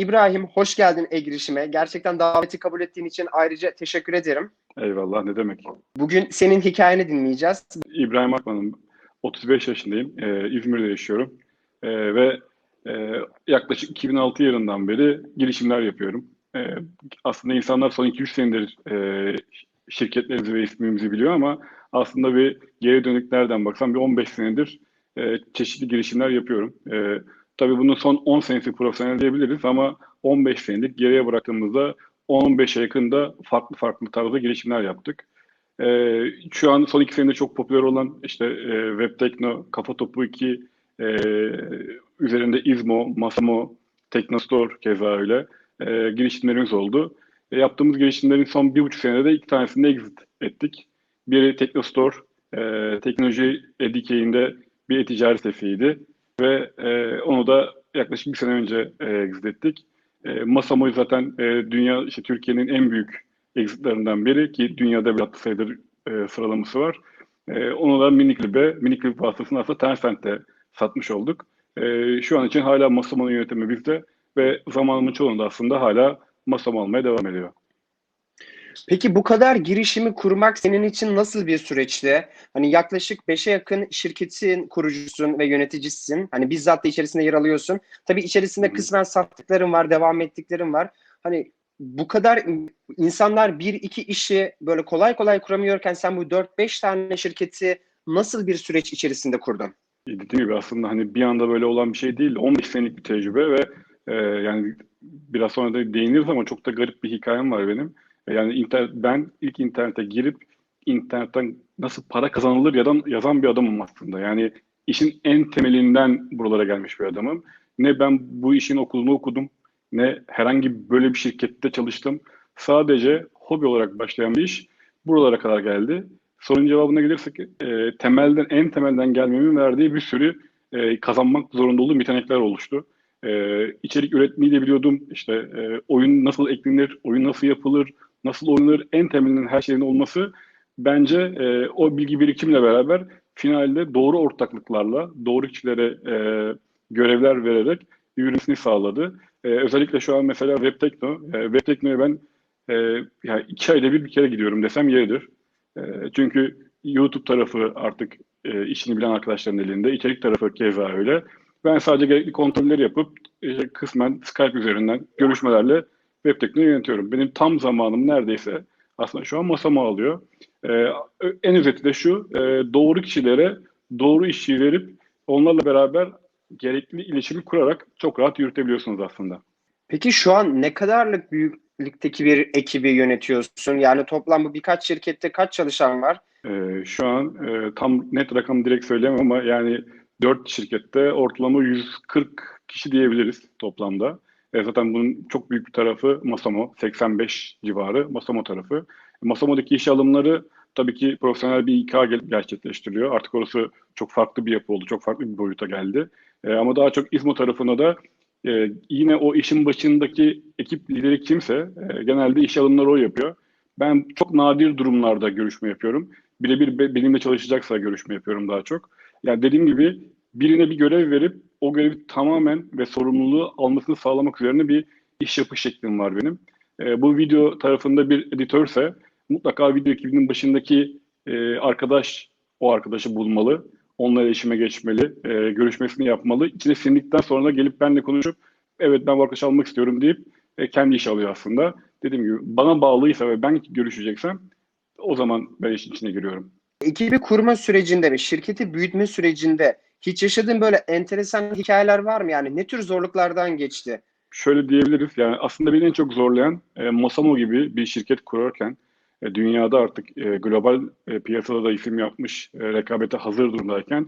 İbrahim hoş geldin e-girişime. Gerçekten daveti kabul ettiğin için ayrıca teşekkür ederim. Eyvallah ne demek. Bugün senin hikayeni dinleyeceğiz. İbrahim Akman'ım. 35 yaşındayım. Ee, İzmir'de yaşıyorum. Ee, ve e, yaklaşık 2006 yılından beri girişimler yapıyorum. Ee, aslında insanlar son 200 senedir e, şirketlerimizi ve ismimizi biliyor ama aslında bir geri dönük nereden baksam bir 15 senedir e, çeşitli girişimler yapıyorum. E, tabii bunun son 10 senesi profesyonel diyebiliriz ama 15 senelik geriye bıraktığımızda 15'e yakında farklı farklı tarzda girişimler yaptık. Ee, şu an son iki senede çok popüler olan işte e, Webtekno, Kafa Topu 2, e, üzerinde İzmo, Masamo, Teknostore keza öyle e, girişimlerimiz oldu. E, yaptığımız girişimlerin son bir buçuk senede iki tanesini exit ettik. Biri Teknostore, e, teknoloji edikeyinde bir e-ticaret sitesiydi ve e, onu da yaklaşık bir sene önce e, exit ettik. E, Masamo'yu zaten e, dünya, işte Türkiye'nin en büyük exitlerinden biri ki dünyada bir hatlı sayıdır e, sıralaması var. E, onu da Miniclip'e, Miniclip vasıtasıyla aslında Tencent'e satmış olduk. E, şu an için hala Masamo'nun yönetimi bizde ve zamanımın çoğunda aslında hala Masamo almaya devam ediyor. Peki bu kadar girişimi kurmak senin için nasıl bir süreçti? Hani yaklaşık 5'e yakın şirketin kurucusun ve yöneticisin. Hani bizzat da içerisinde yer alıyorsun. Tabii içerisinde Hı hı. kısmen sattıkların var, devam ettiklerin var. Hani bu kadar insanlar bir iki işi böyle kolay kolay kuramıyorken sen bu 4-5 tane şirketi nasıl bir süreç içerisinde kurdun? Dediğim gibi aslında hani bir anda böyle olan bir şey değil. 15 senelik bir tecrübe ve e, yani biraz sonra da değiniriz ama çok da garip bir hikayem var benim. Yani internet, ben ilk internete girip internetten nasıl para kazanılır yazan, yazan bir adamım aslında. Yani işin en temelinden buralara gelmiş bir adamım. Ne ben bu işin okulunu okudum, ne herhangi böyle bir şirkette çalıştım. Sadece hobi olarak başlayan bir iş buralara kadar geldi. Sorunun cevabına gelirsek e, temelden en temelden gelmemin verdiği bir sürü e, kazanmak zorunda olduğum yetenekler oluştu. E, içerik üretmeyi de biliyordum. İşte e, oyun nasıl eklenir, oyun nasıl yapılır, nasıl oynanır en temelinin her şeyin olması bence e, o bilgi birikimle beraber finalde doğru ortaklıklarla, doğru kişilere e, görevler vererek yürümesini sağladı. E, özellikle şu an mesela Webtekno, e, Webtekno'ya ben e, yani iki ayda bir bir kere gidiyorum desem yeridir. E, çünkü YouTube tarafı artık e, işini bilen arkadaşların elinde, içerik tarafı keza öyle. Ben sadece gerekli kontrolleri yapıp e, kısmen Skype üzerinden görüşmelerle web teknoloji yönetiyorum. Benim tam zamanım neredeyse aslında şu an masama alıyor. E, en özeti de şu, e, doğru kişilere doğru işi verip onlarla beraber gerekli iletişimi kurarak çok rahat yürütebiliyorsunuz aslında. Peki şu an ne kadarlık büyüklükteki bir ekibi yönetiyorsun? Yani toplam bu birkaç şirkette kaç çalışan var? E, şu an e, tam net rakam direkt söyleyemem ama yani 4 şirkette ortalama 140 kişi diyebiliriz toplamda. E, zaten bunun çok büyük bir tarafı Masamo, 85 civarı Masamo tarafı. Masamo'daki iş alımları tabii ki profesyonel bir İK gerçekleştiriyor. Artık orası çok farklı bir yapı oldu, çok farklı bir boyuta geldi. E, ama daha çok İzmo tarafında da e, yine o işin başındaki ekip lideri kimse e, genelde iş alımları o yapıyor. Ben çok nadir durumlarda görüşme yapıyorum. Birebir be- benimle çalışacaksa görüşme yapıyorum daha çok. Yani dediğim gibi birine bir görev verip o görevi tamamen ve sorumluluğu almasını sağlamak üzerine bir iş yapış şeklim var benim. E, bu video tarafında bir editörse mutlaka video ekibinin başındaki e, arkadaş o arkadaşı bulmalı. Onunla iletişime geçmeli, e, görüşmesini yapmalı. İçine sindikten sonra da gelip benimle konuşup evet ben bu arkadaşı almak istiyorum deyip e, kendi iş alıyor aslında. Dediğim gibi bana bağlıysa ve ben görüşeceksem o zaman ben işin içine giriyorum. Ekibi kurma sürecinde ve şirketi büyütme sürecinde hiç yaşadığın böyle enteresan hikayeler var mı? Yani ne tür zorluklardan geçti? şöyle diyebiliriz. Yani aslında beni en çok zorlayan e, Masamo gibi bir şirket kurarken e, dünyada artık e, global e, piyasada da isim yapmış, e, rekabete hazır durumdayken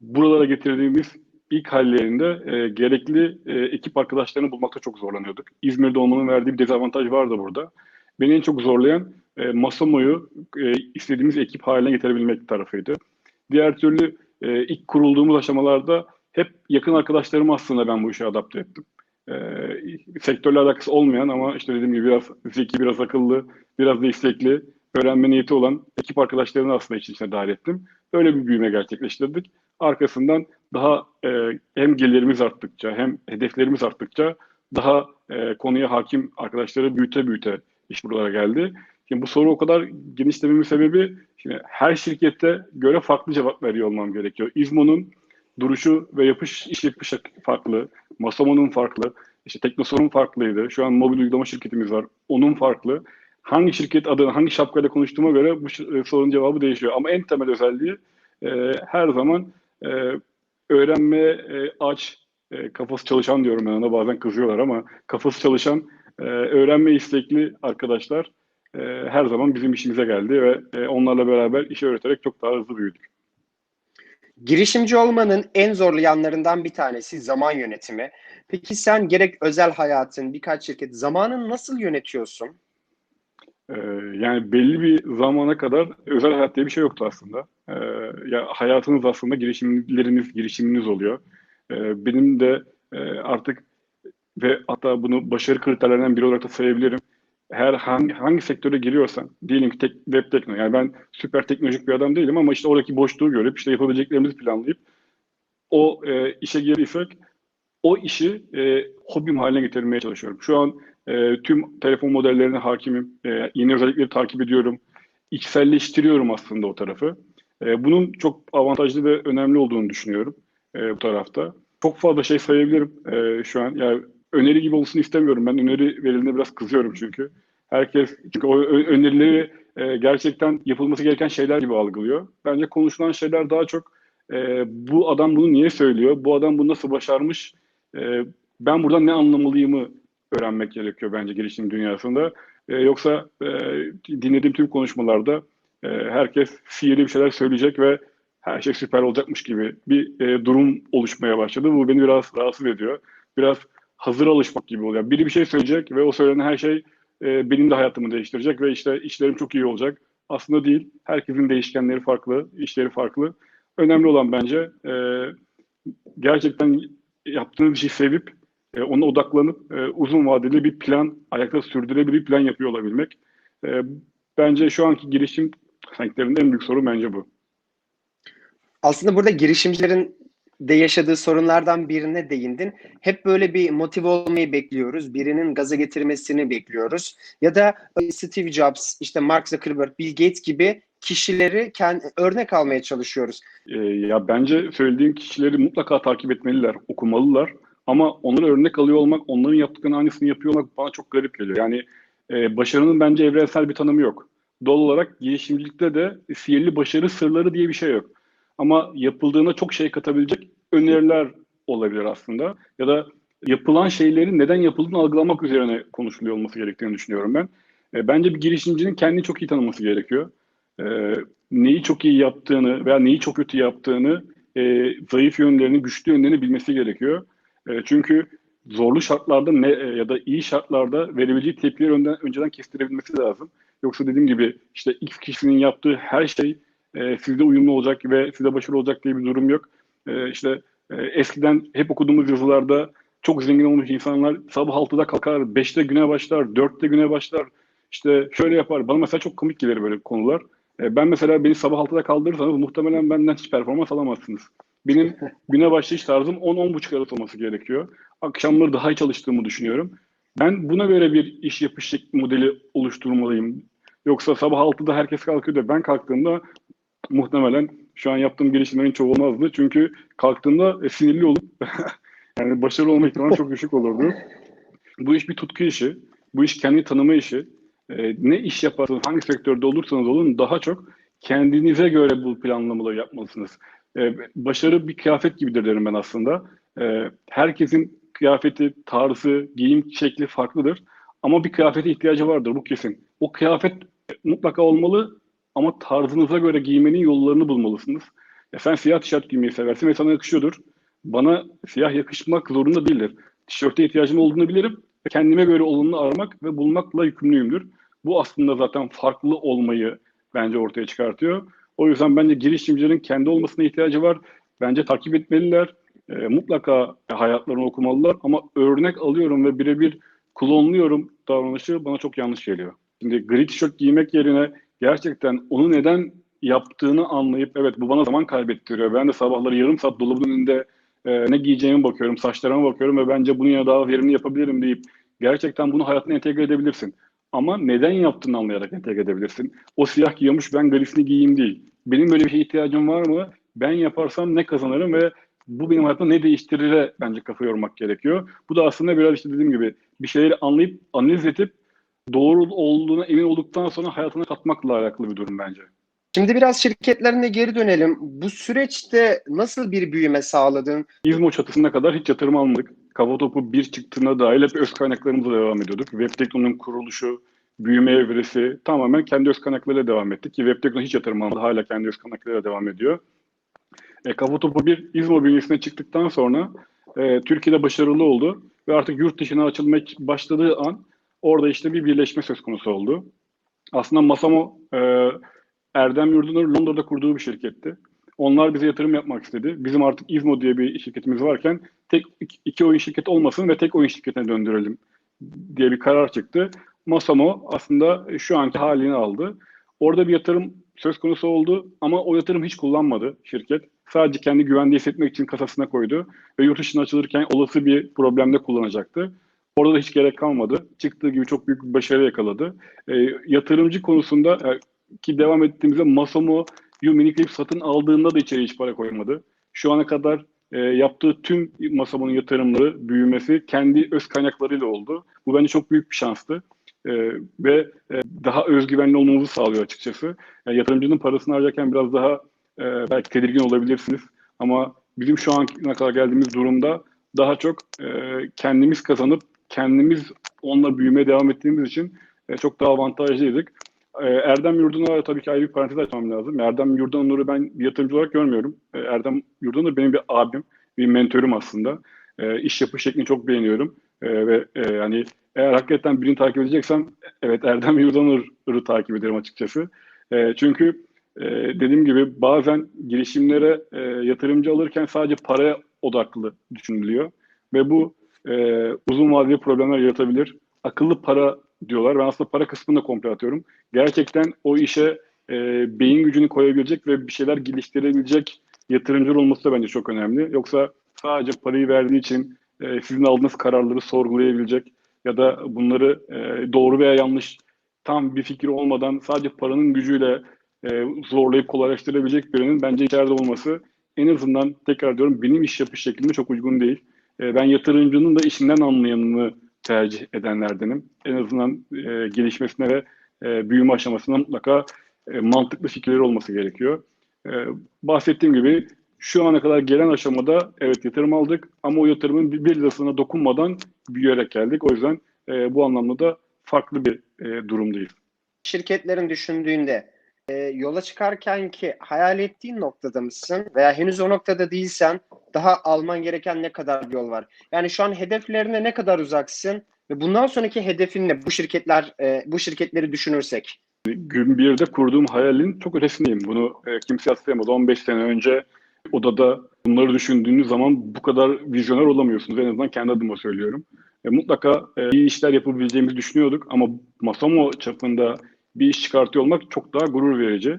buralara getirdiğimiz ilk hallerinde e, gerekli e, ekip arkadaşlarını bulmakta çok zorlanıyorduk. İzmir'de olmanın verdiği bir dezavantaj vardı burada. Beni en çok zorlayan e, Masamo'yu e, istediğimiz ekip haline getirebilmek tarafıydı. Diğer türlü e, ilk kurulduğumuz aşamalarda hep yakın arkadaşlarımı aslında ben bu işe adapte ettim e, sektörle alakası olmayan ama işte dediğim gibi biraz zeki, biraz akıllı, biraz da istekli, öğrenme niyeti olan ekip arkadaşlarını aslında işin içine dahil ettim. Öyle bir büyüme gerçekleştirdik. Arkasından daha e, hem gelirimiz arttıkça hem hedeflerimiz arttıkça daha e, konuya hakim arkadaşları büyüte büyüte iş buralara geldi. Şimdi bu soru o kadar genişlememin sebebi şimdi her şirkette göre farklı cevap veriyor olmam gerekiyor. İzmo'nun duruşu ve yapış iş yapışı farklı. Masomo'nun farklı. İşte Teknosor'un farklıydı. Şu an mobil uygulama şirketimiz var. Onun farklı. Hangi şirket adını, hangi şapkayla konuştuğuma göre bu e, sorunun cevabı değişiyor. Ama en temel özelliği e, her zaman e, öğrenme e, aç, e, kafası çalışan diyorum ben ona bazen kızıyorlar ama kafası çalışan, e, öğrenme istekli arkadaşlar e, her zaman bizim işimize geldi ve e, onlarla beraber işi öğreterek çok daha hızlı büyüdük. Girişimci olmanın en zorlu yanlarından bir tanesi zaman yönetimi. Peki sen gerek özel hayatın, birkaç şirket zamanını nasıl yönetiyorsun? Ee, yani belli bir zamana kadar özel hayat diye bir şey yoktu aslında. Ee, ya hayatınız aslında girişimleriniz, girişiminiz oluyor. Ee, benim de e, artık ve hatta bunu başarı kriterlerinden biri olarak da sayabilirim. Her hangi, hangi sektöre giriyorsan, diyelim ki tek, web teknoloji, yani ben süper teknolojik bir adam değilim ama işte oradaki boşluğu görüp işte yapabileceklerimizi planlayıp o e, işe girirsek o işi e, hobim haline getirmeye çalışıyorum. Şu an e, tüm telefon modellerine hakimim. E, yeni özellikleri takip ediyorum. İçselleştiriyorum aslında o tarafı. E, bunun çok avantajlı ve önemli olduğunu düşünüyorum e, bu tarafta. Çok fazla şey sayabilirim e, şu an. Yani öneri gibi olsun istemiyorum. Ben öneri verildiğinde biraz kızıyorum çünkü. Herkes çünkü o önerileri e, gerçekten yapılması gereken şeyler gibi algılıyor. Bence konuşulan şeyler daha çok e, bu adam bunu niye söylüyor? Bu adam bunu nasıl başarmış? E, ben buradan ne anlamalıyımı öğrenmek gerekiyor bence girişim dünyasında. Yoksa dinlediğim tüm konuşmalarda herkes sihirli bir şeyler söyleyecek ve her şey süper olacakmış gibi bir durum oluşmaya başladı. Bu beni biraz rahatsız ediyor. Biraz hazır alışmak gibi oluyor. Biri bir şey söyleyecek ve o söylenen her şey e, benim de hayatımı değiştirecek ve işte işlerim çok iyi olacak. Aslında değil. Herkesin değişkenleri farklı, işleri farklı. Önemli olan bence e, gerçekten yaptığınız işi sevip e, ona odaklanıp e, uzun vadeli bir plan, ayakta sürdürebilir bir plan yapıyor olabilmek. E, bence şu anki girişim sektöründe en büyük sorun bence bu. Aslında burada girişimcilerin de yaşadığı sorunlardan birine değindin. Hep böyle bir motive olmayı bekliyoruz. Birinin gaza getirmesini bekliyoruz. Ya da e, Steve Jobs, işte Mark Zuckerberg, Bill Gates gibi kişileri kendi, örnek almaya çalışıyoruz. E, ya bence söylediğim kişileri mutlaka takip etmeliler, okumalılar. Ama onları örnek alıyor olmak, onların yaptıklarının aynısını yapıyor olmak bana çok garip geliyor. Yani e, başarının bence evrensel bir tanımı yok. Doğal olarak girişimcilikte de sihirli başarı sırları diye bir şey yok. Ama yapıldığına çok şey katabilecek öneriler olabilir aslında. Ya da yapılan şeylerin neden yapıldığını algılamak üzerine konuşuluyor olması gerektiğini düşünüyorum ben. E, bence bir girişimcinin kendini çok iyi tanıması gerekiyor. E, neyi çok iyi yaptığını veya neyi çok kötü yaptığını, e, zayıf yönlerini, güçlü yönlerini bilmesi gerekiyor. E, çünkü zorlu şartlarda ne, e, ya da iyi şartlarda verebileceği tepkileri önden, önceden kestirebilmesi lazım. Yoksa dediğim gibi işte X kişinin yaptığı her şey e, sizde uyumlu olacak ve size başarılı olacak diye bir durum yok. E, işte e, eskiden hep okuduğumuz yazılarda çok zengin olmuş insanlar sabah 6'da kalkar, 5'te güne başlar, 4'te güne başlar. İşte şöyle yapar. Bana mesela çok komik gelir böyle konular. E, ben mesela beni sabah 6'da kaldırırsanız muhtemelen benden hiç performans alamazsınız. Benim güne başlayış tarzım 10-10.30 arası olması gerekiyor. Akşamları daha iyi çalıştığımı düşünüyorum. Ben buna göre bir iş yapış modeli oluşturmalıyım. Yoksa sabah 6'da herkes kalkıyor da ben kalktığımda muhtemelen şu an yaptığım girişimlerin çoğu olmazdı. Çünkü kalktığımda e, sinirli olup yani başarılı olma ihtimali çok düşük olurdu. Bu iş bir tutku işi. Bu iş kendi tanıma işi. E, ne iş yaparsanız, hangi sektörde olursanız olun daha çok kendinize göre bu planlamaları yapmalısınız. E, başarı bir kıyafet gibidir derim ben aslında. E, herkesin kıyafeti, tarzı, giyim şekli farklıdır. Ama bir kıyafete ihtiyacı vardır bu kesin. O kıyafet mutlaka olmalı ama tarzınıza göre giymenin yollarını bulmalısınız. Ya sen siyah tişört giymeyi seversin ve sana yakışıyordur. Bana siyah yakışmak zorunda değildir. Tişörte ihtiyacım olduğunu bilirim ve kendime göre olanını aramak ve bulmakla yükümlüyümdür. Bu aslında zaten farklı olmayı bence ortaya çıkartıyor. O yüzden bence girişimcilerin kendi olmasına ihtiyacı var. Bence takip etmeliler. E, mutlaka hayatlarını okumalılar ama örnek alıyorum ve birebir klonluyorum davranışı bana çok yanlış geliyor. Şimdi gri tişört giymek yerine gerçekten onu neden yaptığını anlayıp evet bu bana zaman kaybettiriyor. Ben de sabahları yarım saat dolabın önünde e, ne giyeceğime bakıyorum, saçlarıma bakıyorum ve bence bunu ya daha verimli yapabilirim deyip gerçekten bunu hayatına entegre edebilirsin. Ama neden yaptığını anlayarak entegre edebilirsin. O siyah giyiyormuş ben grisini giyeyim değil. Benim böyle bir şeye ihtiyacım var mı? Ben yaparsam ne kazanırım ve bu benim hayatımda ne değiştirir bence kafa yormak gerekiyor. Bu da aslında biraz işte dediğim gibi bir şeyleri anlayıp analiz edip doğru olduğuna emin olduktan sonra hayatına katmakla alakalı bir durum bence. Şimdi biraz şirketlerine geri dönelim. Bu süreçte nasıl bir büyüme sağladın? İzmo çatısına kadar hiç yatırım almadık. Topu bir çıktığına dahil hep öz kaynaklarımızla devam ediyorduk. Webtekno'nun kuruluşu, büyüme evresi tamamen kendi öz kaynaklarıyla devam ettik. Ki Webtekno hiç yatırım almadı. Hala kendi öz kaynaklarıyla devam ediyor. E, topu bir İzmo bünyesine çıktıktan sonra e, Türkiye'de başarılı oldu. Ve artık yurt dışına açılmaya başladığı an orada işte bir birleşme söz konusu oldu. Aslında Masamo e, Erdem Yurdu'nun Londra'da kurduğu bir şirketti. Onlar bize yatırım yapmak istedi. Bizim artık İzmo diye bir şirketimiz varken tek iki oyun şirketi olmasın ve tek oyun şirketine döndürelim diye bir karar çıktı. Masamo aslında şu anki halini aldı. Orada bir yatırım söz konusu oldu ama o yatırım hiç kullanmadı şirket. Sadece kendi güvende hissetmek için kasasına koydu ve yurt dışına açılırken olası bir problemde kullanacaktı. Orada da hiç gerek kalmadı. Çıktığı gibi çok büyük bir başarı yakaladı. E, yatırımcı konusunda e, ki devam ettiğimizde Masamo Miniclip satın aldığında da içeri hiç para koymadı. Şu ana kadar e, yaptığı tüm Masamo'nun yatırımları, büyümesi kendi öz kaynaklarıyla oldu. Bu bence çok büyük bir şanstı. E, ve e, daha özgüvenli olmamızı sağlıyor açıkçası. Yani yatırımcının parasını harcarken biraz daha e, belki tedirgin olabilirsiniz. Ama bizim şu ana kadar geldiğimiz durumda daha çok e, kendimiz kazanıp kendimiz onunla büyümeye devam ettiğimiz için e, çok daha avantajlıydık. E, Erdem Yurdun'a tabii ki ayrı bir parantez açmam lazım. Erdem Yurdunur'u ben bir yatırımcı olarak görmüyorum. E, Erdem Yurdunur benim bir abim, bir mentorum aslında. E, iş yapış şeklini çok beğeniyorum. E, ve e, yani eğer hakikaten birini takip edeceksem evet Erdem Yurdunur'u takip ederim açıkçası. E, çünkü e, dediğim gibi bazen girişimlere e, yatırımcı alırken sadece paraya odaklı düşünülüyor. Ve bu e, uzun vadeli problemler yaratabilir. Akıllı para diyorlar. Ben aslında para kısmını da komple atıyorum. Gerçekten o işe e, beyin gücünü koyabilecek ve bir şeyler geliştirebilecek yatırımcılar olması da bence çok önemli. Yoksa sadece parayı verdiği için e, sizin aldığınız kararları sorgulayabilecek ya da bunları e, doğru veya yanlış tam bir fikir olmadan sadece paranın gücüyle e, zorlayıp kolaylaştırabilecek birinin bence içeride olması en azından tekrar diyorum benim iş yapış şeklime çok uygun değil. E, ben yatırımcının da işinden anlayanını tercih edenlerdenim. En azından e, gelişmesine ve e, büyüme aşamasında mutlaka e, mantıklı fikirleri olması gerekiyor. E, bahsettiğim gibi şu ana kadar gelen aşamada evet yatırım aldık ama o yatırımın bir lirasına dokunmadan büyüyerek geldik. O yüzden e, bu anlamda da farklı bir e, durumdayız. Şirketlerin düşündüğünde e, yola çıkarken ki hayal ettiğin noktada mısın veya henüz o noktada değilsen daha alman gereken ne kadar yol var? Yani şu an hedeflerine ne kadar uzaksın ve bundan sonraki hedefin ne? Bu şirketler e, bu şirketleri düşünürsek. Gün birde kurduğum hayalin çok ötesindeyim. Bunu e, kimse atlayamadı. 15 sene önce odada bunları düşündüğünüz zaman bu kadar vizyoner olamıyorsunuz. En azından kendi adıma söylüyorum. E, mutlaka e, iyi işler yapabileceğimizi düşünüyorduk ama Masamo çapında bir iş çıkartıyor olmak çok daha gurur verici.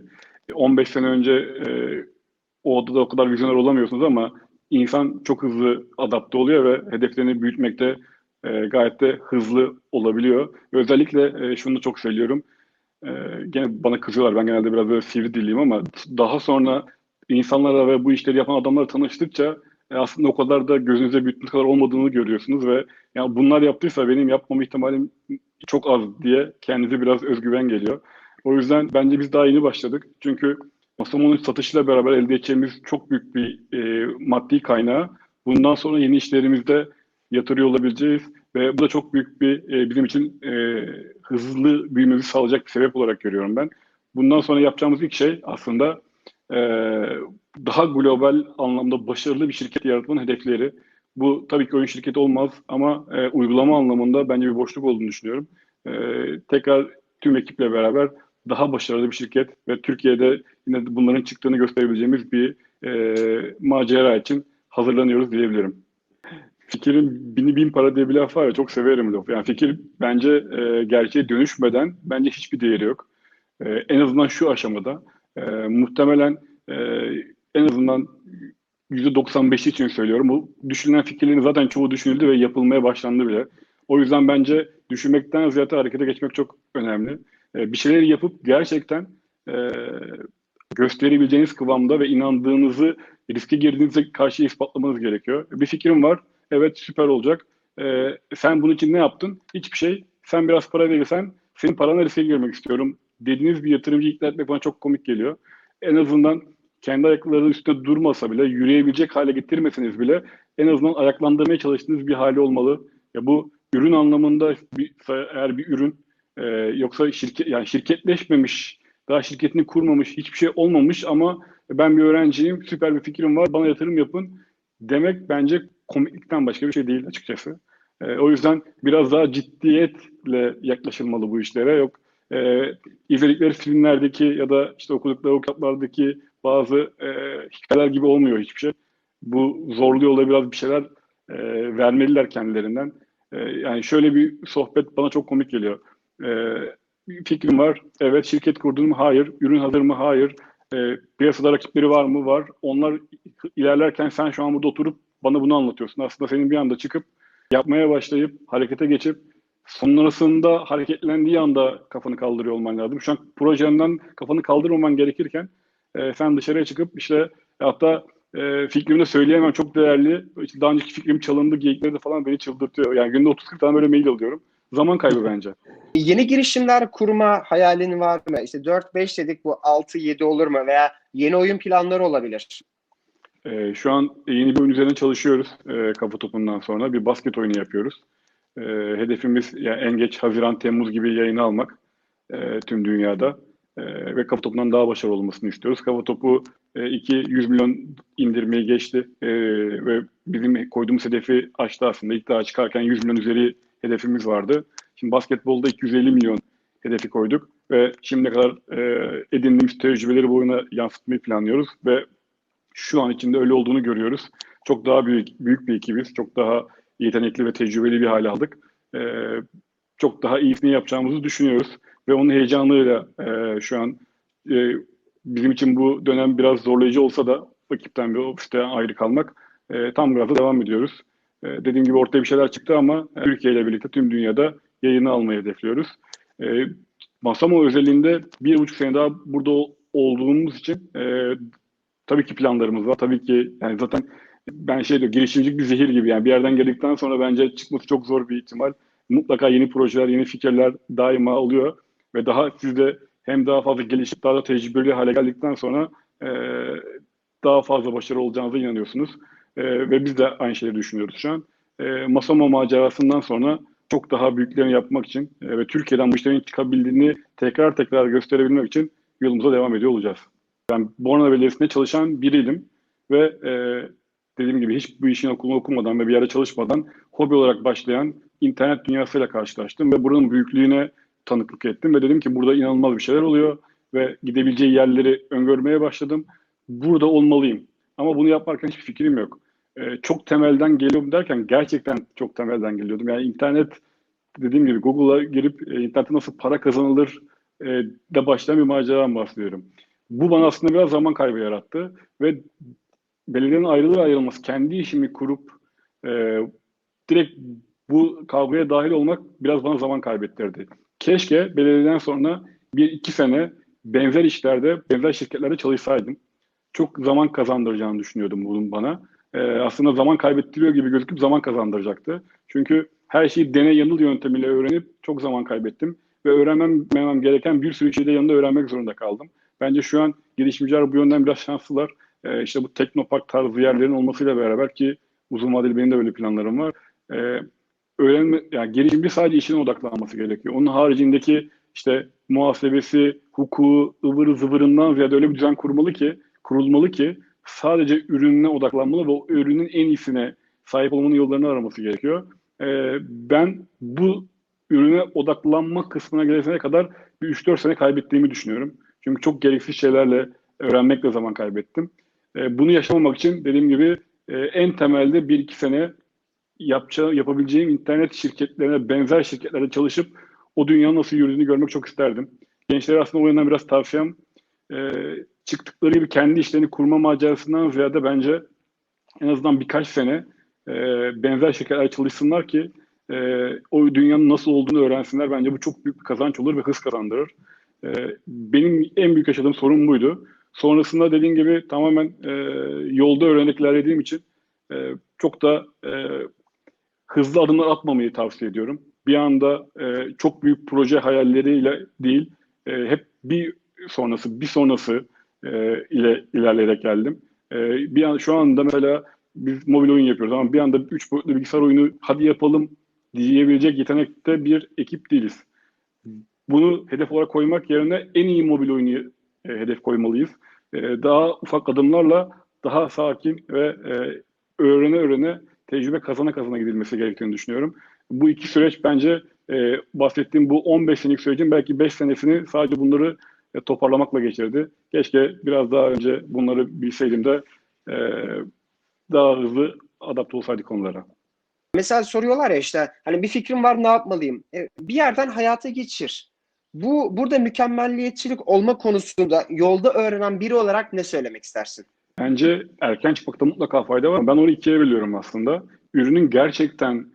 15 sene önce e, o odada o kadar vizyoner olamıyorsunuz ama insan çok hızlı adapte oluyor ve hedeflerini büyütmekte e, gayet de hızlı olabiliyor. Ve özellikle e, şunu çok söylüyorum. E, gene bana kızıyorlar. Ben genelde biraz böyle sivri dilliyim ama daha sonra insanlara ve bu işleri yapan adamlarla tanıştıkça e, aslında o kadar da gözünüze büyütmüş kadar olmadığını görüyorsunuz ve yani bunlar yaptıysa benim yapmama ihtimalim çok az diye kendinize biraz özgüven geliyor. O yüzden bence biz daha yeni başladık. Çünkü Masamo'nun satışıyla beraber elde edeceğimiz çok büyük bir e, maddi kaynağı. Bundan sonra yeni işlerimizde yatırıyor olabileceğiz ve bu da çok büyük bir e, bizim için e, hızlı büyümemizi sağlayacak bir sebep olarak görüyorum ben. Bundan sonra yapacağımız ilk şey aslında e, daha global anlamda başarılı bir şirket yaratmanın hedefleri. Bu tabii ki oyun şirketi olmaz ama e, uygulama anlamında bence bir boşluk olduğunu düşünüyorum. E, tekrar tüm ekiple beraber daha başarılı bir şirket ve Türkiye'de yine bunların çıktığını gösterebileceğimiz bir e, macera için hazırlanıyoruz diyebilirim. Fikrin bini bin para diye bir laf var ya çok severim laf. Yani fikir bence e, gerçeğe dönüşmeden bence hiçbir değeri yok. E, en azından şu aşamada e, muhtemelen e, en azından %95'i için söylüyorum. Bu düşünülen fikirlerin zaten çoğu düşünüldü ve yapılmaya başlandı bile. O yüzden bence düşünmekten ziyade harekete geçmek çok önemli. E, bir şeyleri yapıp gerçekten e, gösterebileceğiniz kıvamda ve inandığınızı riske girdiğinizde karşı ispatlamanız gerekiyor. Bir fikrim var. Evet süper olacak. E, sen bunun için ne yaptın? Hiçbir şey. Sen biraz para verirsen senin paranla riske girmek istiyorum dediğiniz bir yatırımcı ikna etmek bana çok komik geliyor. En azından kendi ayaklarının üstünde durmasa bile, yürüyebilecek hale getirmeseniz bile en azından ayaklandırmaya çalıştığınız bir hali olmalı. Ya bu ürün anlamında bir, eğer bir ürün e, yoksa şirket yani şirketleşmemiş, daha şirketini kurmamış, hiçbir şey olmamış ama ben bir öğrenciyim, süper bir fikrim var, bana yatırım yapın demek bence komiklikten başka bir şey değil açıkçası. E, o yüzden biraz daha ciddiyetle yaklaşılmalı bu işlere. Yok e, izledikleri filmlerdeki ya da işte okudukları kitaplardaki bazı e, hikayeler gibi olmuyor hiçbir şey. Bu zorluyor olabilir biraz bir şeyler e, vermeliler kendilerinden. E, yani şöyle bir sohbet bana çok komik geliyor. E, fikrim var. Evet şirket kurdun mu? Hayır. Ürün hazır mı? Hayır. E, piyasada rakipleri var mı? Var. Onlar ilerlerken sen şu an burada oturup bana bunu anlatıyorsun. Aslında senin bir anda çıkıp yapmaya başlayıp harekete geçip sonrasında hareketlendiği anda kafanı kaldırıyor olman lazım. Şu an projenden kafanı kaldırmaman gerekirken e, sen dışarıya çıkıp işte hatta e, fikrimi de söyleyemem çok değerli. İşte daha önceki fikrim çalındı geyikleri de falan beni çıldırtıyor. Yani günde 30-40 tane böyle mail alıyorum. Zaman kaybı bence. Yeni girişimler kurma hayalin var mı? İşte 4-5 dedik bu 6-7 olur mu? Veya yeni oyun planları olabilir. Ee, şu an yeni bir oyun üzerine çalışıyoruz e, kafa topundan sonra. Bir basket oyunu yapıyoruz. E, hedefimiz yani en geç Haziran, Temmuz gibi yayını almak e, tüm dünyada. E, ve kafa topundan daha başarılı olmasını istiyoruz. Kafa topu e, 200 milyon indirmeyi geçti e, ve bizim koyduğumuz hedefi aştı aslında. İlk daha çıkarken 100 milyon üzeri hedefimiz vardı. Şimdi basketbolda 250 milyon hedefi koyduk ve şimdiye kadar e, edindiğimiz tecrübeleri bu oyuna yansıtmayı planlıyoruz ve şu an içinde öyle olduğunu görüyoruz. Çok daha büyük büyük bir ekibiz. Çok daha yetenekli ve tecrübeli bir hale aldık. E, çok daha iyisini yapacağımızı düşünüyoruz. Ve onun heyecanıyla e, şu an e, bizim için bu dönem biraz zorlayıcı olsa da ekipten bir ofiste ayrı kalmak e, tam gazla devam ediyoruz. E, dediğim gibi ortaya bir şeyler çıktı ama e, Türkiye ile birlikte tüm dünyada yayını almayı hedefliyoruz. E, Masamo özelliğinde bir buçuk sene daha burada olduğumuz için e, tabii ki planlarımız var. Tabii ki yani zaten ben şey diyor girişimcilik bir zehir gibi yani bir yerden geldikten sonra bence çıkması çok zor bir ihtimal. Mutlaka yeni projeler, yeni fikirler daima oluyor ve daha sizde hem daha fazla gelişip daha da tecrübeli hale geldikten sonra e, daha fazla başarılı olacağınıza inanıyorsunuz. E, ve biz de aynı şeyleri düşünüyoruz şu an. E, Masamo macerasından sonra çok daha büyüklerini yapmak için e, ve Türkiye'den bu işlerin çıkabildiğini tekrar tekrar gösterebilmek için yolumuza devam ediyor olacağız. Ben Borna Belediyesi'nde çalışan biriydim ve e, dediğim gibi hiç bu işin okulunu okumadan ve bir yerde çalışmadan hobi olarak başlayan internet dünyasıyla karşılaştım ve buranın büyüklüğüne tanıklık ettim ve dedim ki burada inanılmaz bir şeyler oluyor ve gidebileceği yerleri öngörmeye başladım. Burada olmalıyım. Ama bunu yaparken hiçbir fikrim yok. Ee, çok temelden geliyorum derken gerçekten çok temelden geliyordum. Yani internet dediğim gibi Google'a girip e, internette nasıl para kazanılır e, de başlayan bir maceradan bahsediyorum. Bu bana aslında biraz zaman kaybı yarattı ve belediyenin ayrılır ayrılmaz kendi işimi kurup e, direkt bu kavgaya dahil olmak biraz bana zaman kaybettirdi. Keşke belediyeden sonra bir iki sene benzer işlerde, benzer şirketlerde çalışsaydım. Çok zaman kazandıracağını düşünüyordum bunun bana. Ee, aslında zaman kaybettiriyor gibi gözüküp zaman kazandıracaktı. Çünkü her şeyi deney yanıl yöntemiyle öğrenip çok zaman kaybettim. Ve öğrenmem gereken bir sürü şeyi de yanında öğrenmek zorunda kaldım. Bence şu an girişimciler bu yönden biraz şanslılar. Ee, işte bu teknopark tarzı yerlerin olmasıyla beraber ki uzun vadeli benim de böyle planlarım var. Ee, öğrenme, yani girişimci sadece işine odaklanması gerekiyor. Onun haricindeki işte muhasebesi, hukuku, ıvırı zıvırından ziyade öyle bir düzen kurmalı ki, kurulmalı ki sadece ürününe odaklanmalı ve o ürünün en iyisine sahip olmanın yollarını araması gerekiyor. Ee, ben bu ürüne odaklanma kısmına gelene kadar bir 3-4 sene kaybettiğimi düşünüyorum. Çünkü çok gereksiz şeylerle öğrenmekle zaman kaybettim. Ee, bunu yaşamamak için dediğim gibi e, en temelde 1-2 sene yapacağı, yapabileceğim internet şirketlerine benzer şirketlerde çalışıp o dünyanın nasıl yürüdüğünü görmek çok isterdim. Gençlere aslında o yönden biraz tavsiyem e, çıktıkları gibi kendi işlerini kurma macerasından ziyade bence en azından birkaç sene e, benzer şirketler çalışsınlar ki e, o dünyanın nasıl olduğunu öğrensinler. Bence bu çok büyük bir kazanç olur ve hız kazandırır. E, benim en büyük yaşadığım sorun buydu. Sonrasında dediğim gibi tamamen e, yolda öğrenip ilerlediğim için e, çok da e, hızlı adımlar atmamayı tavsiye ediyorum. Bir anda e, çok büyük proje hayalleriyle değil, e, hep bir sonrası, bir sonrası e, ile ilerleyerek geldim. E, bir an, şu anda mesela biz mobil oyun yapıyoruz ama bir anda üç boyutlu bilgisayar oyunu hadi yapalım diyebilecek yetenekte bir ekip değiliz. Bunu hedef olarak koymak yerine en iyi mobil oyunu e, hedef koymalıyız. E, daha ufak adımlarla daha sakin ve e, öğrene öğrene tecrübe kazana kazana gidilmesi gerektiğini düşünüyorum. Bu iki süreç bence e, bahsettiğim bu 15 senelik sürecin belki 5 senesini sadece bunları e, toparlamakla geçirdi. Keşke biraz daha önce bunları bilseydim de e, daha hızlı adapte olsaydık konulara. Mesela soruyorlar ya işte hani bir fikrim var ne yapmalıyım? E, bir yerden hayata geçir. Bu burada mükemmelliyetçilik olma konusunda yolda öğrenen biri olarak ne söylemek istersin? Bence erken çıkmakta mutlaka fayda var. Ben onu ikiye bölüyorum aslında. Ürünün gerçekten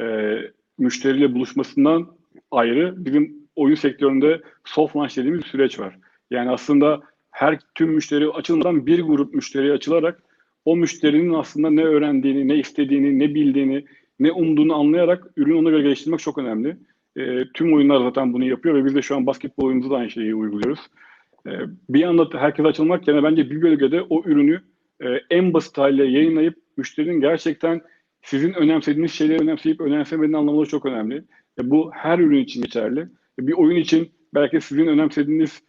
e, müşteriyle buluşmasından ayrı bizim oyun sektöründe soft launch dediğimiz bir süreç var. Yani aslında her tüm müşteri açılmadan bir grup müşteriye açılarak o müşterinin aslında ne öğrendiğini, ne istediğini, ne bildiğini, ne umduğunu anlayarak ürünü ona göre geliştirmek çok önemli. E, tüm oyunlar zaten bunu yapıyor ve biz de şu an basketbol oyunumuzda da aynı şeyi uyguluyoruz. E, bir anda herkes açılmak yerine bence bir bölgede o ürünü e, en basit haliyle yayınlayıp müşterinin gerçekten sizin önemsediğiniz şeyleri önemseyip önemsemediğini anlamaları çok önemli. E, bu her ürün için geçerli. E, bir oyun için belki sizin önemsediğiniz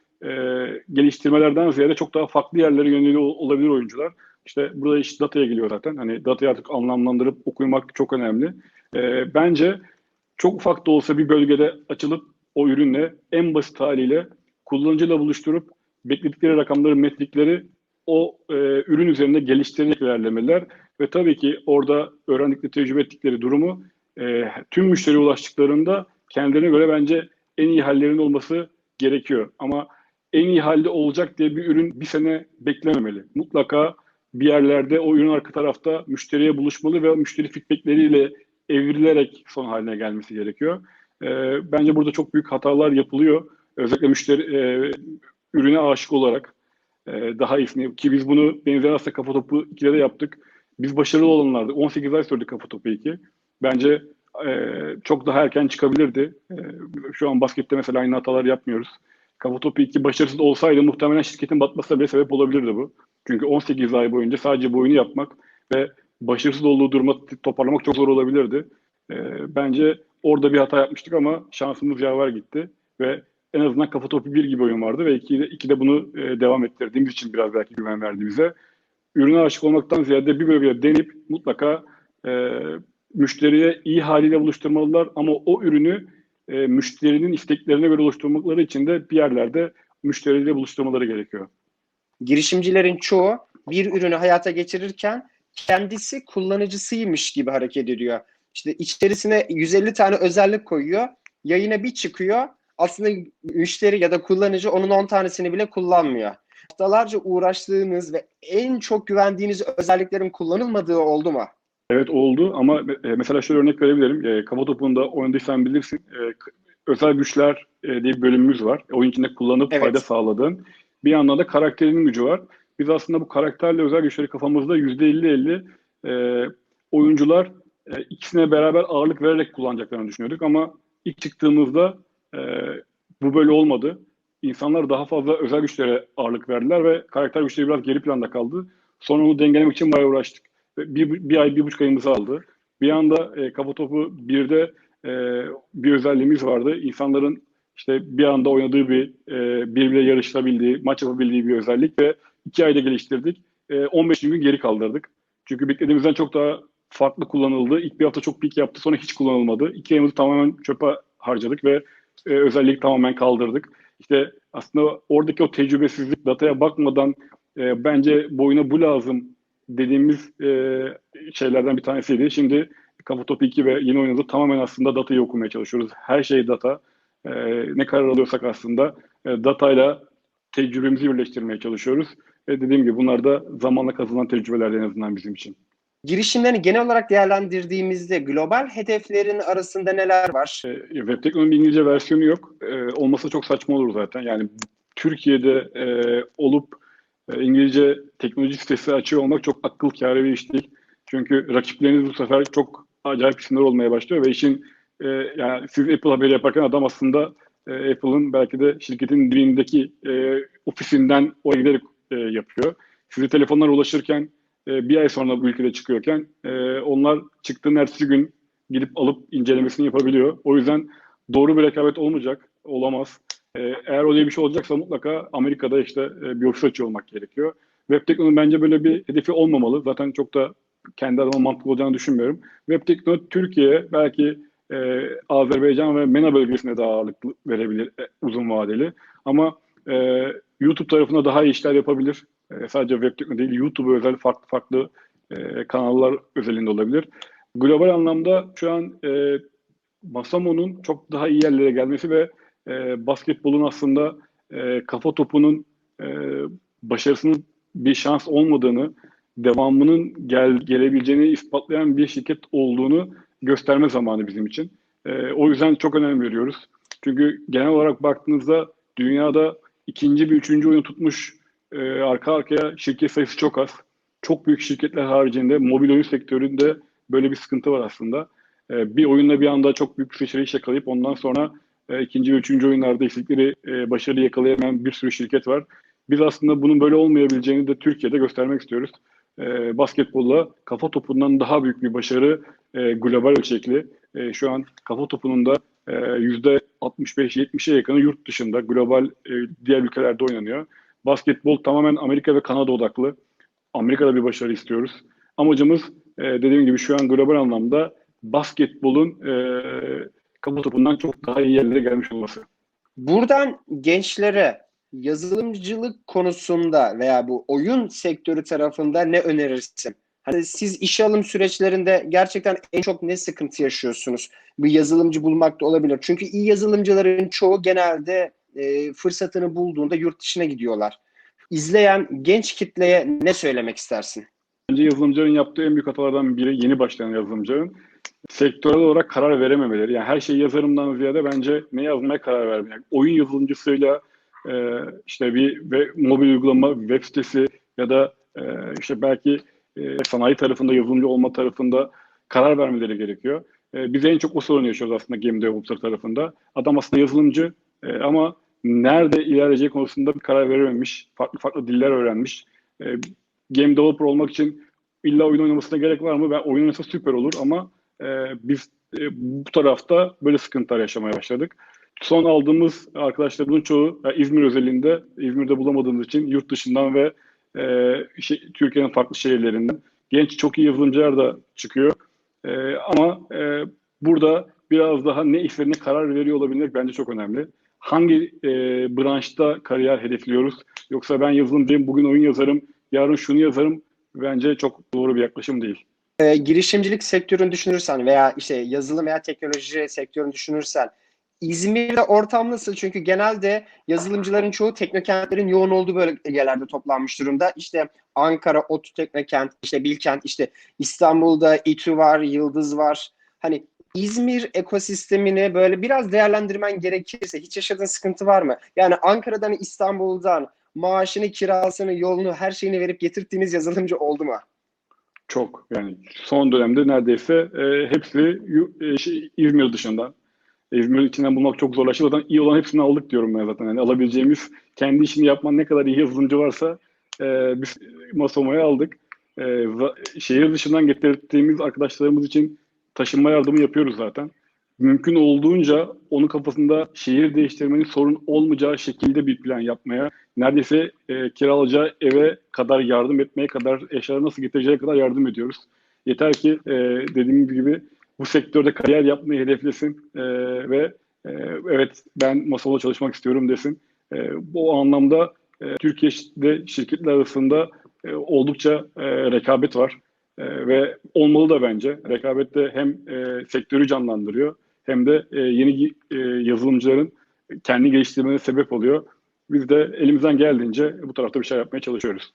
geliştirmelerden ziyade çok daha farklı yerlere yöneli olabilir oyuncular. İşte burada iş dataya geliyor zaten. Hani datayı artık anlamlandırıp okumak çok önemli. Bence çok ufak da olsa bir bölgede açılıp o ürünle en basit haliyle kullanıcıyla buluşturup bekledikleri rakamları, metrikleri o e, ürün üzerinde geliştirerek ilerlemeler ve tabii ki orada öğrendikleri, tecrübe ettikleri durumu e, tüm müşteriye ulaştıklarında kendilerine göre bence en iyi hallerinin olması gerekiyor. Ama en iyi halde olacak diye bir ürün bir sene beklememeli. Mutlaka bir yerlerde o ürün arka tarafta müşteriye buluşmalı ve müşteri feedbackleriyle evrilerek son haline gelmesi gerekiyor. E, bence burada çok büyük hatalar yapılıyor. Özellikle müşteri e, ürüne aşık olarak e, daha iyisini ki biz bunu benzer aslında kafa topu 2'de de yaptık. Biz başarılı olanlardı. 18 ay sürdü kafa topu 2. Bence e, çok daha erken çıkabilirdi. E, şu an baskette mesela aynı hatalar yapmıyoruz. Kafa topu 2 başarısız olsaydı muhtemelen şirketin batmasına bile sebep olabilirdi bu. Çünkü 18 ay boyunca sadece bu oyunu yapmak ve başarısız olduğu duruma toparlamak çok zor olabilirdi. E, bence orada bir hata yapmıştık ama şansımız yaver gitti ve en azından kafa topu bir gibi oyun vardı ve iki de, iki de bunu e, devam ettirdiğimiz için biraz belki güven verdi bize. Ürüne aşık olmaktan ziyade bir bölgede denip mutlaka e, müşteriye iyi haliyle buluşturmalılar ama o ürünü e, müşterinin isteklerine göre oluşturmakları için de bir yerlerde müşteriyle buluşturmaları gerekiyor. Girişimcilerin çoğu bir ürünü hayata geçirirken kendisi kullanıcısıymış gibi hareket ediyor. İşte içerisine 150 tane özellik koyuyor. Yayına bir çıkıyor. Aslında müşteri ya da kullanıcı onun 10 tanesini bile kullanmıyor. Haftalarca uğraştığınız ve en çok güvendiğiniz özelliklerin kullanılmadığı oldu mu? Evet oldu ama mesela şöyle örnek verebilirim. E, kafa topunda oynadıysan bilirsin. E, özel güçler e, diye bir bölümümüz var. Oyun içinde kullanıp Evet. fayda sağladığın. Bir yandan da karakterinin gücü var. Biz aslında bu karakterle özel güçleri kafamızda %50-50 e, oyuncular e, ikisine beraber ağırlık vererek kullanacaklarını düşünüyorduk ama ilk çıktığımızda e, bu böyle olmadı. İnsanlar daha fazla özel güçlere ağırlık verdiler ve karakter güçleri biraz geri planda kaldı. Sonra onu dengelemek için bayağı uğraştık. Bir, bir ay, bir buçuk ayımızı aldı. Bir anda e, kafa topu birde e, bir özelliğimiz vardı. İnsanların işte bir anda oynadığı bir, e, birbiriyle yarışabildiği, maç yapabildiği bir özellik ve iki ayda geliştirdik. E, 15 gün geri kaldırdık. Çünkü beklediğimizden çok daha farklı kullanıldı. İlk bir hafta çok pik yaptı, sonra hiç kullanılmadı. İki ayımızı tamamen çöpe harcadık ve e, özelliği tamamen kaldırdık. İşte aslında oradaki o tecrübesizlik, dataya bakmadan e, bence bu oyuna bu lazım dediğimiz e, şeylerden bir tanesiydi. Şimdi Kafa Topu 2 ve yeni oyunumuzda tamamen aslında datayı okumaya çalışıyoruz. Her şey data. E, ne karar alıyorsak aslında e, datayla tecrübemizi birleştirmeye çalışıyoruz. Ve dediğim gibi bunlar da zamanla kazanılan tecrübeler en azından bizim için. Girişimlerini genel olarak değerlendirdiğimizde global hedeflerin arasında neler var? E, Web teknolojinin İngilizce versiyonu yok. E, olması çok saçma olur zaten. Yani Türkiye'de e, olup e, İngilizce teknoloji sitesi açıyor olmak çok akıl kârı bir iş değil. Çünkü rakipleriniz bu sefer çok acayip isimler olmaya başlıyor ve işin e, yani siz Apple haberi yaparken adam aslında e, Apple'ın belki de şirketin dibindeki e, ofisinden oraya giderek e, yapıyor. Size telefonlar ulaşırken e, bir ay sonra bu ülkede çıkıyorken e, onlar çıktığın ertesi gün gidip alıp incelemesini yapabiliyor. O yüzden doğru bir rekabet olmayacak, olamaz. E, eğer öyle bir şey olacaksa mutlaka Amerika'da işte e, bir ofis açıyor olmak gerekiyor. Web teknoloji bence böyle bir hedefi olmamalı. Zaten çok da kendi adıma mantıklı olacağını düşünmüyorum. Web teknoloji Türkiye belki e, Azerbaycan ve MENA bölgesine daha ağırlık verebilir e, uzun vadeli. Ama e, YouTube tarafında daha iyi işler yapabilir. E, sadece web teknoloji değil, YouTube'a özel farklı farklı e, kanallar özelinde olabilir. Global anlamda şu an e, Masamo'nun çok daha iyi yerlere gelmesi ve e, basketbolun aslında e, kafa topunun e, başarısının bir şans olmadığını, devamının gel, gelebileceğini ispatlayan bir şirket olduğunu gösterme zamanı bizim için. E, o yüzden çok önem veriyoruz. Çünkü genel olarak baktığınızda dünyada ikinci bir üçüncü oyunu tutmuş e, arka arkaya şirket sayısı çok az. Çok büyük şirketler haricinde mobil oyun sektöründe böyle bir sıkıntı var aslında. E, bir oyunla bir anda çok büyük bir sıçrayış yakalayıp ondan sonra e, ikinci ve üçüncü oyunlarda istedikleri e, başarı yakalayamayan bir sürü şirket var. Biz aslında bunun böyle olmayabileceğini de Türkiye'de göstermek istiyoruz. E, basketbolla kafa topundan daha büyük bir başarı e, global ölçekli. E, şu an kafa topunun da e, %65-70'e yakını yurt dışında, global e, diğer ülkelerde oynanıyor. Basketbol tamamen Amerika ve Kanada odaklı. Amerika'da bir başarı istiyoruz. Amacımız e, dediğim gibi şu an global anlamda basketbolun e, kafa topundan çok daha iyi yerlere gelmiş olması. Buradan gençlere yazılımcılık konusunda veya bu oyun sektörü tarafında ne önerirsin? Hani siz işe alım süreçlerinde gerçekten en çok ne sıkıntı yaşıyorsunuz? Bir yazılımcı bulmakta olabilir. Çünkü iyi yazılımcıların çoğu genelde e, fırsatını bulduğunda yurt dışına gidiyorlar. İzleyen genç kitleye ne söylemek istersin? Bence yazılımcıların yaptığı en büyük hatalardan biri yeni başlayan yazılımcıların sektörel olarak karar verememeleri. Yani her şey yazarımdan ziyade bence ne yazmaya karar vermek. Yani oyun yazılımcısıyla e, işte bir ve mobil uygulama, web sitesi ya da e, işte belki e, sanayi tarafında yazılımcı olma tarafında karar vermeleri gerekiyor. E, biz en çok o sorunu yaşıyoruz aslında game developer tarafında. Adam aslında yazılımcı e, ama nerede ilerleyeceği konusunda bir karar verememiş. Farklı farklı diller öğrenmiş. E, game developer olmak için illa oyun oynamasına gerek var mı? Ben oyun oynasa süper olur ama e, biz e, bu tarafta böyle sıkıntılar yaşamaya başladık. Son aldığımız arkadaşlarımızın çoğu yani İzmir özelinde İzmir'de bulamadığımız için yurt dışından ve e, şey, Türkiye'nin farklı şehirlerinden genç çok iyi yazılımcılar da çıkıyor. E, ama e, burada biraz daha ne işlerine karar veriyor olabilmek bence çok önemli. Hangi e, branşta kariyer hedefliyoruz? Yoksa ben yazılımcıyım, bugün oyun yazarım, yarın şunu yazarım bence çok doğru bir yaklaşım değil. E, girişimcilik sektörünü düşünürsen veya işte yazılım veya teknoloji sektörünü düşünürsen İzmir'de ortam nasıl? Çünkü genelde yazılımcıların çoğu teknokentlerin yoğun olduğu bölgelerde toplanmış durumda. İşte Ankara, ODTÜ Teknokent, işte Bilkent, işte İstanbul'da İTÜ var, Yıldız var. Hani İzmir ekosistemini böyle biraz değerlendirmen gerekirse hiç yaşadığın sıkıntı var mı? Yani Ankara'dan, İstanbul'dan maaşını, kirasını, yolunu, her şeyini verip getirdiğiniz yazılımcı oldu mu? Çok yani son dönemde neredeyse e, hepsi e, şey, İzmir dışında. İzmir içinden bulmak çok zorlaştı. Zaten iyi olan hepsini aldık diyorum ben zaten. Yani alabileceğimiz kendi işini yapman ne kadar iyi yazılımcı varsa e, biz Masomo'ya aldık. E, şehir dışından getirdiğimiz arkadaşlarımız için taşınma yardımı yapıyoruz zaten. Mümkün olduğunca onun kafasında şehir değiştirmenin sorun olmayacağı şekilde bir plan yapmaya, neredeyse e, kiralayacağı eve kadar yardım etmeye kadar, eşyaları nasıl getireceği kadar yardım ediyoruz. Yeter ki e, dediğim gibi bu sektörde kariyer yapmayı hedeflesin e, ve e, evet ben masada çalışmak istiyorum desin. E, bu anlamda e, Türkiye'de şirketler arasında e, oldukça e, rekabet var e, ve olmalı da bence. Rekabet de hem e, sektörü canlandırıyor hem de e, yeni e, yazılımcıların kendi geliştirmelerine sebep oluyor. Biz de elimizden geldiğince bu tarafta bir şey yapmaya çalışıyoruz.